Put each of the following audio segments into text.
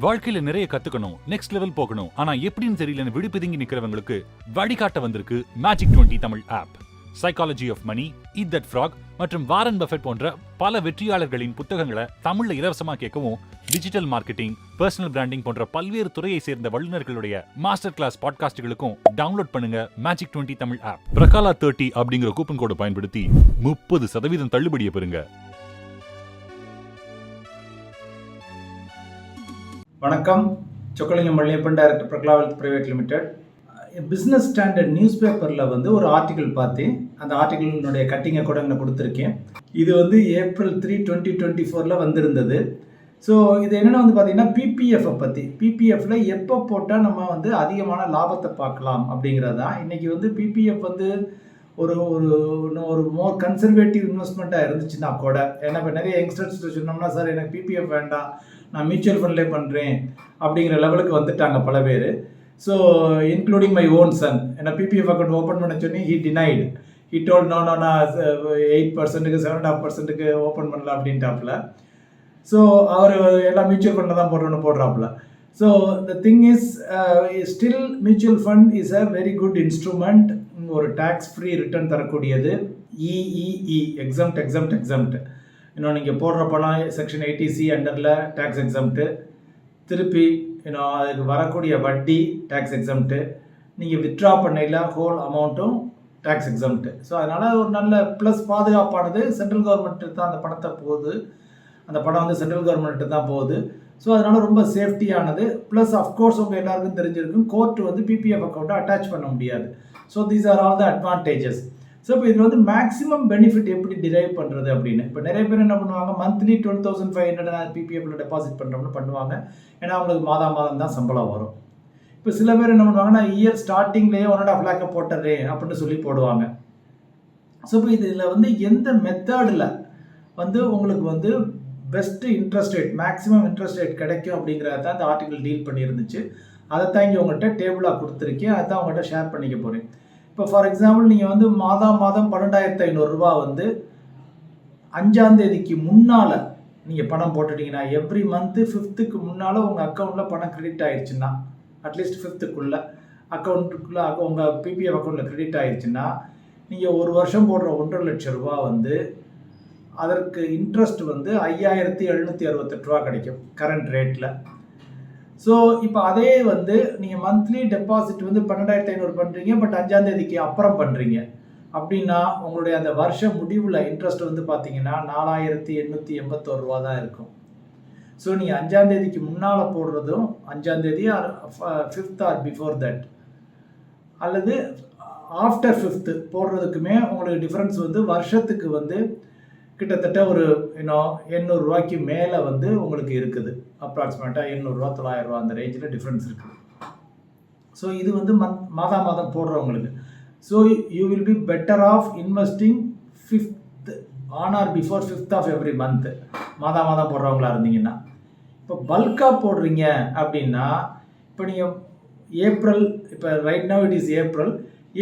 வாழ்க்கையில நிறைய கத்துக்கணும். நெக்ஸ்ட் லெவல் போகணும். ஆனா எப்படின்னு தெரியலன்னு விடுபிதுங்கி நிக்கிறவங்களுக்கு வழிகாட்ட வந்திருக்கு magic 20 Tamil app psychology of money eat that frog மற்றும் வாரன் பஃபெட் போன்ற பல வெற்றியாளர்களின் புத்தகங்களை தமிழ்ல இலவசமா கேட்கவும் டிஜிட்டல் மார்க்கெட்டிங் பர்சனல் பிராண்டிங் போன்ற பல்வேறு துறையை சேர்ந்த வல்லுநர்களுடைய மாஸ்டர் கிளாஸ் பாட்காஸ்டுகளுக்கும் டவுன்லோட் பண்ணுங்க magic 20 Tamil app Prakala thirty அப்படிங்கிற கூப்பன் கோடை பயன்படுத்தி முப்பது சதவீதம் தள்ளுபடியை பெறுங்க. வணக்கம். Chockalingam Malliappan director Prakala wealth private limited business standard news பேப்பரில் வந்து ஒரு ஆர்டிக்கிள் பார்த்தேன் அந்த ஆர்டிக்கிளினுடைய கட்டிங்கை கூட நான் கொடுத்துருக்கேன். இது வந்து ஏப்ரல் த்ரீ டுவெண்ட்டி டுவெண்ட்டி ஃபோரில் வந்திருந்தது. ஸோ இது என்னென்ன வந்து பார்த்தீங்கன்னா பிபிஎஃப்பை பற்றி பிபிஎஃப்ல எப்போ போட்டால் நம்ம வந்து அதிகமான லாபத்தை பார்க்கலாம் அப்படிங்கிறது. தான் இன்றைக்கி வந்து பிபிஎஃப் வந்து ஒரு ஒரு இன்னும் ஒரு மோர் கன்சர்வேட்டிவ் இன்வெஸ்ட்மெண்ட்டாக இருந்துச்சுன்னா கூட ஏன்னா இப்போ நிறைய யங்ஸ்டர்ஸ் சொன்னோம்னா சார் எனக்கு பிபிஎஃப் வேண்டாம். நான் மியூச்சுவல் ஃபண்ட்லேயே பண்ணுறேன் அப்படிங்கிற லெவலுக்கு வந்துட்டாங்க பல பேர். So including my own son ஏன்னா பிபிஎஃப் அக்கௌண்ட் ஓப்பன் பண்ண சொன்னி he denied he told no no நான் எயிட் பர்சன்ட்டுக்கு செவன் அண்ட் ஹாஃப் பர்சன்ட்டுக்கு ஓப்பன் பண்ணல அப்படின்ட்டாப்புல. ஸோ அவர் எல்லாம் மியூச்சுவல் ஃபண்டில் தான் போடுறோன்னு போடுறாப்புல. So the thing is still mutual fund is a very good instrument ஒரு டேக்ஸ் ஃப்ரீ ரிட்டர்ன் தரக்கூடியது இஇஇ எக்ஸம்ட் எக்ஸம்ட் எக்ஸம்ட் இன்னும் நீங்கள் போடுற பணம் செக்ஷன் எயிட்டி சி அண்டரில் டேக்ஸ் எக்ஸம்ட்டு திருப்பி இன்னும் அதுக்கு வரக்கூடிய வட்டி டேக்ஸ் எக்ஸம்ட்டு நீங்கள் வித்ட்ரா பண்ணையில் ஹோல் அமௌண்ட்டும் டேக்ஸ் எக்ஸம்ட்டு ஸோ அதனால் ஒரு நல்ல ப்ளஸ் பாதுகாப்பானது. சென்ட்ரல் கவர்மெண்ட்டு தான் அந்த பணத்தை போகுது. அந்த பணம் வந்து சென்ட்ரல் கவர்மெண்ட்டு தான் போகுது. ஸோ அதனால் ரொம்ப சேஃப்டியானது ப்ளஸ் அஃப்கோர்ஸ் உங்கள் எல்லாருக்கும் தெரிஞ்சிருக்கும் கோர்ட் வந்து பிபிஎஃப் அக்கௌண்ட்டை அட்டாச் பண்ண முடியாது. So these are all the advantages so இப்போ இதில் வந்து மேக்ஸிமம் பெனிஃபிட் எப்படி டிரைவ் பண்ணுறது அப்படின்னு? இப்போ நிறைய பேர் என்ன பண்ணுவாங்க? Monthly twelve thousand five hundred பிபிஎஃப்ல deposit பண்ணுறோம்னு பண்ணுவாங்க. ஏன்னா அவங்களுக்கு மாதம் மாதம் தான் சம்பளம் வரும். இப்போ சில பேர் என்ன பண்ணுவாங்கன்னா இயர் ஸ்டார்டிங்லேயே ஒன் அண்ட் ஆஃப் லேக்கை போட்டுறேன் அப்படின்னு சொல்லி போடுவாங்க. ஸோ இப்போ இதில் வந்து எந்த மெத்தடில் வந்து உங்களுக்கு வந்து best interest rate maximum interest rate கிடைக்கும் அப்படிங்கிறத தான் இந்த ஆர்டிகல் டீல் பண்ணியிருந்துச்சு. அதை தான் இங்கே உங்கள்கிட்ட டேபிளாக கொடுத்துருக்கேன். அதை தான் உங்கள்கிட்ட ஷேர் பண்ணிக்க போகிறேன் இப்போ ஃபார் எக்ஸாம்பிள் நீங்கள் வந்து மாதம் மாதம் பன்னெண்டாயிரத்து ஐநூறுரூவா வந்து அஞ்சாந்தேதிக்கு முன்னால் நீங்கள் பணம் போட்டுட்டீங்கன்னா எவ்ரி மந்த்து ஃபிஃப்த்துக்கு முன்னால் உங்கள் அக்கௌண்ட்டில் பணம் கிரெடிட் ஆயிடுச்சுன்னா அட்லீஸ்ட் ஃபிஃப்த்துக்குள்ளே அக்கௌண்ட்டுக்குள்ளே உங்கள் பிபிஎஃப் அக்கௌண்ட்டில் கிரெடிட் ஆயிடுச்சுன்னா நீங்கள் ஒரு வருஷம் போடுற ஒன்றரை லட்சம் ரூபா வந்து அதற்கு இன்ட்ரெஸ்ட் வந்து ஐயாயிரத்தி எழுநூற்றி அறுபத்தெட்டு ரூபா கிடைக்கும் கரண்ட் ரேட்டில் ஸோ இப்போ அதே வந்து நீங்கள் மந்த்லி டெபாசிட் வந்து பன்னெண்டாயிரத்தி ஐநூறு பண்ணுறீங்க பட் அஞ்சாம் தேதிக்கு அப்புறம் பண்ணுறீங்க அப்படின்னா உங்களுடைய அந்த வருஷ முடிவில் இன்ட்ரெஸ்ட் வந்து பார்த்தீங்கன்னா நாலாயிரத்தி எண்ணூற்றி எண்பத்தோரு ரூபா தான் இருக்கும். ஸோ நீங்கள் அஞ்சாம் தேதிக்கு முன்னால் போடுறதும் அஞ்சாம் தேதி or fifth or before that அல்லது ஆஃப்டர் ஃபிஃப்த்து போடுறதுக்குமே உங்களுக்கு டிஃப்ரென்ஸ் வந்து வருஷத்துக்கு வந்து கிட்டத்தட்ட ஒரு இன்னும் எண்ணூறுரூவாய்க்கு மேலே வந்து உங்களுக்கு இருக்குது. அப்ராக்சிமேட்டாக எண்ணூறுரூவா தொள்ளாயிரரூவா அந்த ரேஞ்சில் டிஃப்ரென்ஸ் இருக்குது ஸோ இது வந்து மந்த் மாதா மாதம் போடுறவங்களுக்கு. So you will be better off investing fifth on or before fifth of every month மாதா மாதம் போடுறவங்களா இருந்தீங்கன்னா. இப்போ பல்காக போடுறீங்க அப்படின்னா இப்போ நீங்கள் ஏப்ரல் இப்போ right now it is April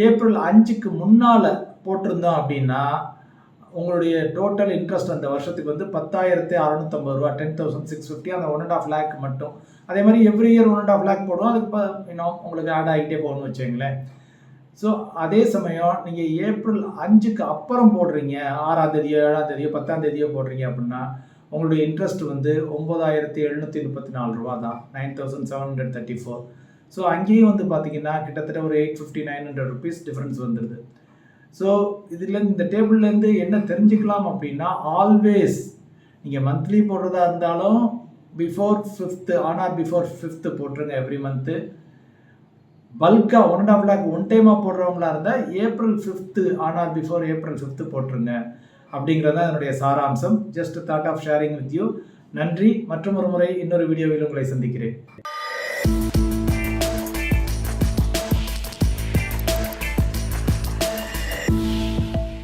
April அஞ்சுக்கு முன்னால் போட்டிருந்தோம் அப்படின்னா உங்களுடைய டோட்டல் இன்ட்ரெஸ்ட் அந்த வருஷத்துக்கு வந்து பத்தாயிரத்தி அறநூற்றம்பது ரூபா டென் தௌசண்ட் சிக்ஸ் ஃபிஃப்டி அந்த ஒன் அண்ட் ஆஃப் லேக் மட்டும். அதே மாதிரி every year one and half lakh போடுவோம். அதுக்கு இப்போ இன்னும் உங்களுக்கு ஆட் ஆகிட்டே போகணும்னு வச்சுங்களேன் ஸோ அதே சமயம் நீங்கள் ஏப்ரல் அஞ்சுக்கு அப்புறம் போடுறீங்க ஆறாம் தேதியோ ஏழாம் தேதியோ பத்தாம் தேதியோ போடுறீங்க அப்படின்னா உங்களுடைய இன்ட்ரெஸ்ட் வந்து ஒம்பதாயிரத்தி எழுநூற்றி முப்பத்தி நாலு ரூபா தான் nine thousand seven hundred thirty four so அங்கேயும் வந்து பார்த்தீங்கன்னா கிட்டத்தட்ட ஒரு eight fifty nine hundred rupees difference வந்துடுது ஸோ இதில் இந்த டேபிள்லேருந்து என்ன தெரிஞ்சுக்கலாம் அப்படின்னா ஆல்வேஸ் நீங்கள் மந்த்லி போடுறதா இருந்தாலும் before fifth on or before fifth போட்டுருங்க எவ்ரி மந்த்து பல்காக one and half lakh one டைமாக போடுறவங்களா இருந்தால் April fifth on or before April fifth போட்டுருங்க. அப்படிங்கிறது தான் என்னுடைய சாராம்சம். Just thought of sharing with you நன்றி. மற்றும் ஒரு முறை இன்னொரு வீடியோவில் உங்களை சந்திக்கிறேன்.